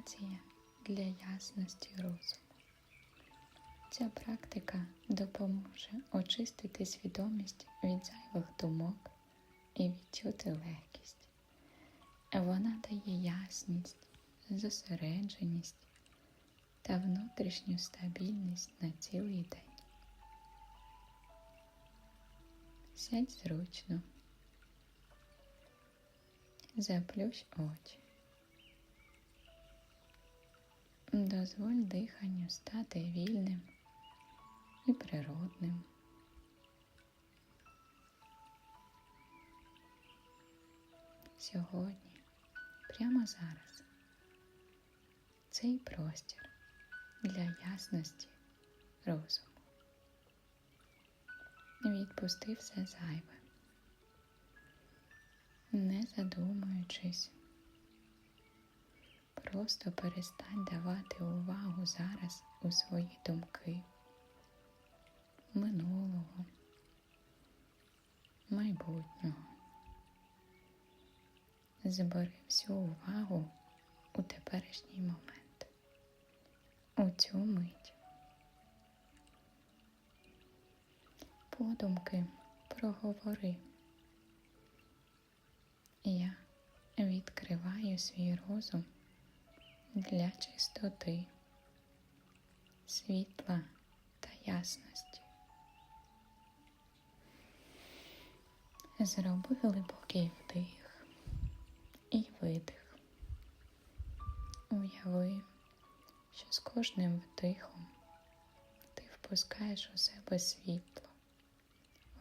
медитація для ясності розуму. Ця практика допоможе очистити свідомість від зайвих думок і відчути легкість. Вона дає ясність, зосередженість та внутрішню стабільність на цілий день. Сядь зручно, заплющ очі. Дозволь диханню стати вільним і природним. Сьогодні, прямо зараз, цей простір для ясності розуму. Відпусти все зайве, не задумуючись. Просто перестань давати увагу зараз у свої думки минулого, майбутнього. Збери всю увагу у теперішній момент, у цю мить. Подумки проговори. Я відкриваю свій розум для чистоти, світла та ясності. Зроби глибокий вдих і видих. Уяви, що з кожним вдихом ти впускаєш у себе світло.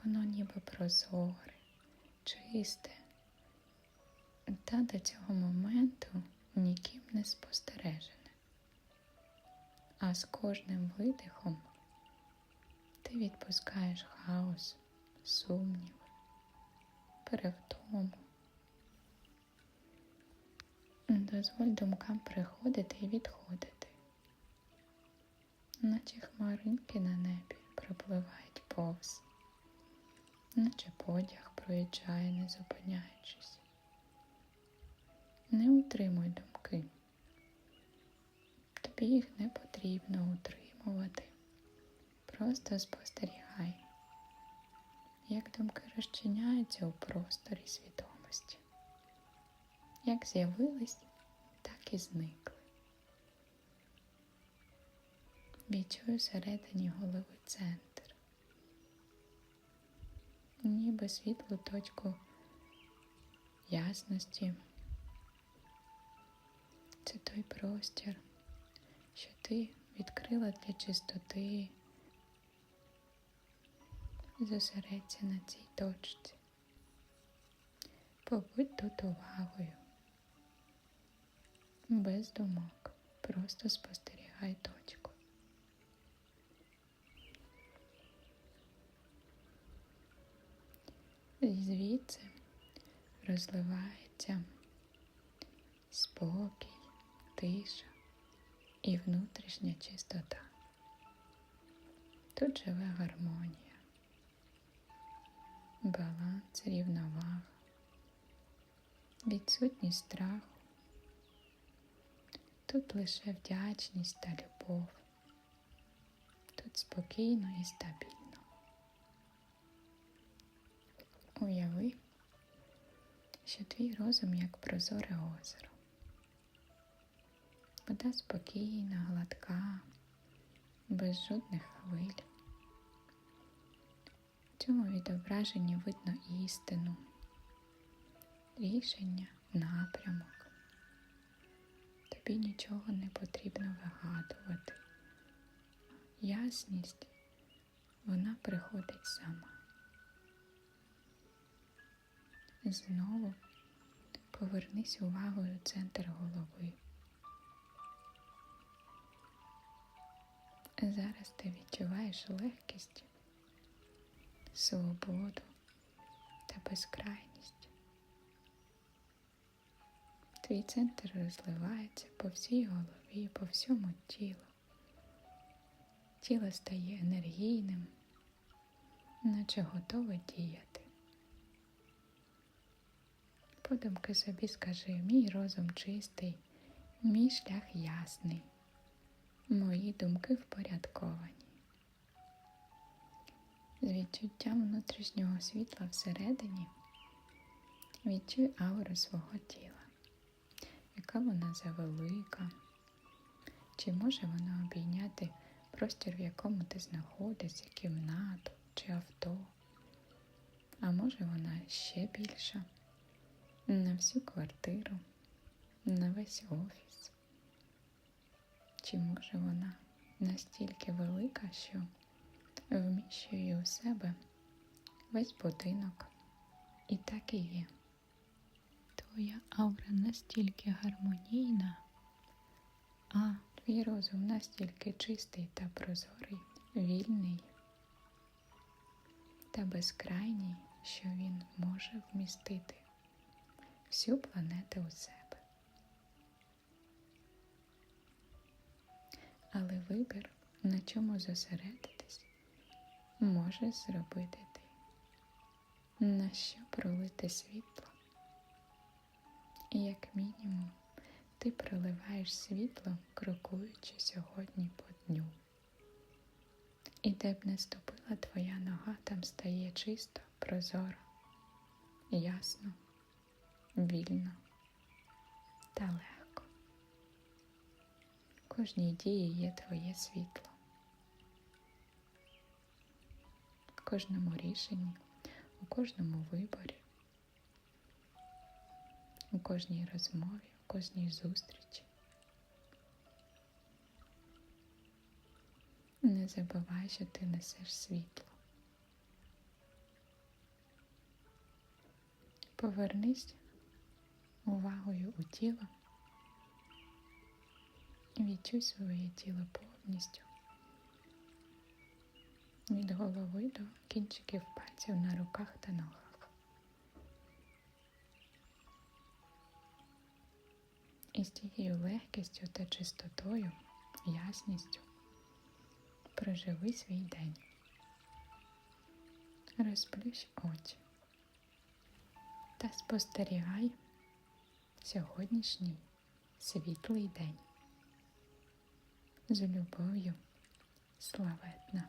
Воно ніби прозоре, чисте. Та до цього моменту ніким не спостережене. А з кожним видихом ти відпускаєш хаос, сумніви, перевтому. Дозволь думкам приходити і відходити, наче хмаринки на небі пропливають повз, наче потяг проїжджає, не зупиняючись. Не утримуй думки. Тобі їх не потрібно утримувати. Просто спостерігай, як думки розчиняються у просторі свідомості. Як з'явились, так і зникли. Відчуй всередині голови центр, ніби світлу точку ясності. Це той простір, що ти відкрила для чистоти. Зосередься на цій точці. Побудь тут увагою, без думок, просто спостерігай точку. І звідси розливається спокій, тиша і внутрішня чистота. Тут живе гармонія, баланс, рівновага, відсутність страху. Тут лише вдячність та любов. Тут спокійно і стабільно. Уяви, що твій розум як прозоре озеро. Вода спокійна, гладка, без жодних хвиль. В цьому відображенні видно істину, рішення, напрямок. Тобі нічого не потрібно вигадувати. Ясність, вона приходить сама. Знову повернись увагою у центр голови. Зараз ти відчуваєш легкість, свободу та безкрайність. Твій центр розливається по всій голові, по всьому тілу. Тіло стає енергійним, наче готове діяти. Подумки собі скажи, мій розум чистий Мій шлях ясний, мої думки впорядковані. З відчуттям внутрішнього світла всередині відчуй ауру свого тіла, яка вона завелика, чи може вона обійняти простір, в якому ти знаходишся, кімнату чи авто, а може вона ще більша на всю квартиру, на весь офіс. Чи може вона настільки велика, що вміщує у себе весь будинок? І так і є. Твоя аура настільки гармонійна, а твій розум настільки чистий та прозорий, вільний та безкрайній, що він може вмістити всю планету у себе. Але вибір, на чому зосередитись, можеш зробити ти, на що пролити світло. І як мінімум ти проливаєш світло, крокуючи сьогодні по дню. І де б не ступила твоя нога, там стає чисто, прозоро, ясно, вільно та легко. Кожній дії є твоє світло. В кожному рішенні, у кожному виборі, у кожній розмові, у кожній зустрічі. Не забувай, що ти несеш світло. Повернись увагою у тіло відчуй своє тіло повністю. Від голови до кінчиків пальців на руках та ногах. І з тією легкістю та чистотою, ясністю проживи свій день. Розплющ очі та спостерігай сьогоднішній світлий день. З любов'ю славетна.